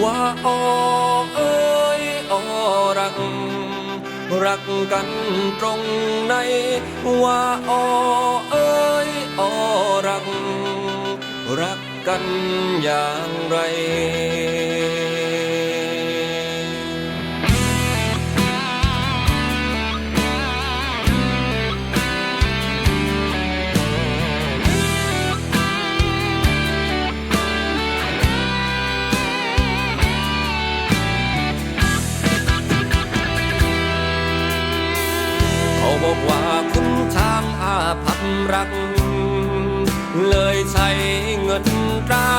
ว่าออเอ้ยอรัก รักกันตรงไหน ว่าออเอ้ยอรัก รักกันอย่างไร บอกว่าคุณช้างอาภัพรัก เลยใช้เงินตรา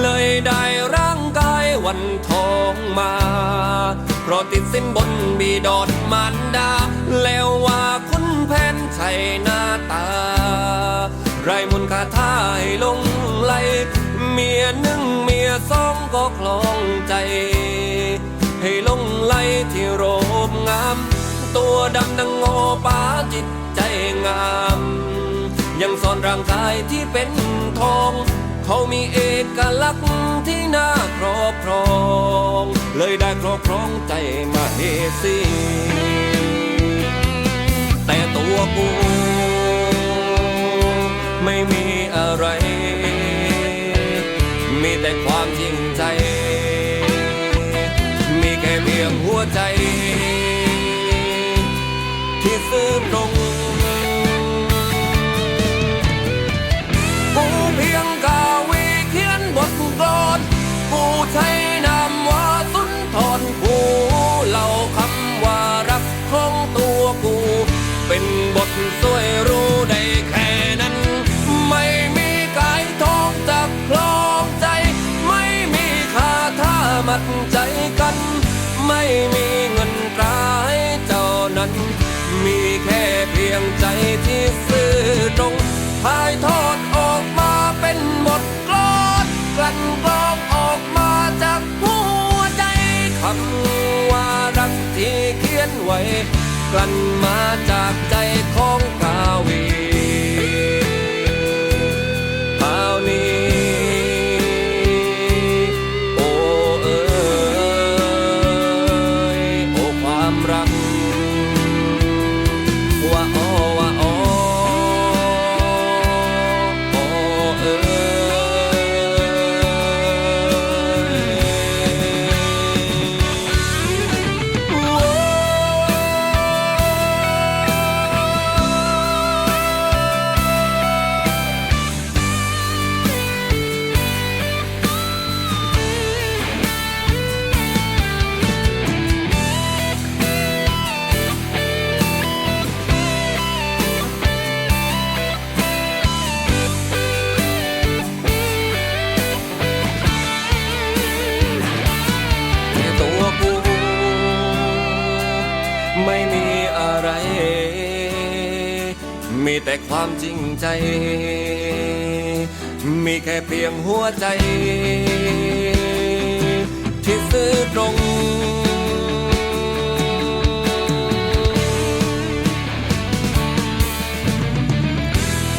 เลยได้ร่างกายวันทองมา เพราะติดสินบนบีดอนมารดา แล้วว่าคุณแผนใช่หน้าตา ไรมุนคาท่าให้ลงไหลเมียหนึ่งเมียสองก็คลองใจ ตัวดำดังโงอป้าจิตใจงาม ยังซ่อนร่างกายที่เป็นทอง เขามีเอกลักษณ์ที่น่าครอบครอง เลยได้ครอบครองใจมาเฮสีแต่ตัวกูไม่มีอะไร มีแต่ความจริงใจ มีแค่เพียงหัวใจ เป็นบทสวยรู้ได้แค่นั้น ไม่มีกายทองจากคลองใจ ไม่มีคาท่ามัดใจกัน ไม่มีเงินตราให้เจ้านั้น มีแค่เพียงใจที่ซื่อตรงถ่ายทอดออกมาเป็นบทกลอนกลั่นกรองออกมาจากหัวใจคำว่ารักที่เขียนไว้ กลั่นมาจากใจของกาวี มีแต่ความจริงใจ มีแค่เพียงหัวใจ ที่ซื่อตรง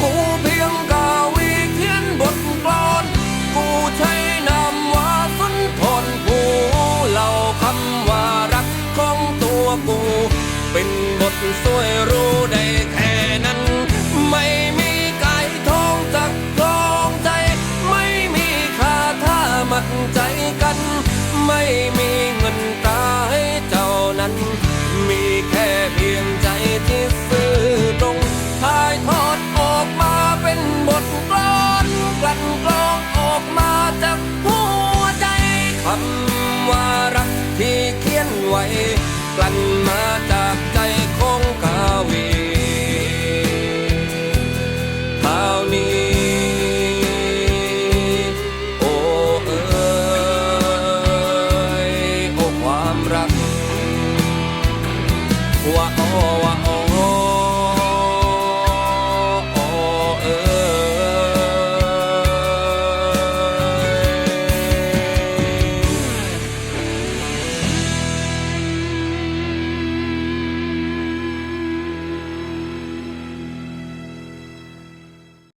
กูเพียงกาวีเขียนบทกลอน กูใช้นามว่าสุนทรกูเล่าคำว่ารักของตัวกู เป็นบทสวยรู้ได้แค่ ไม่มี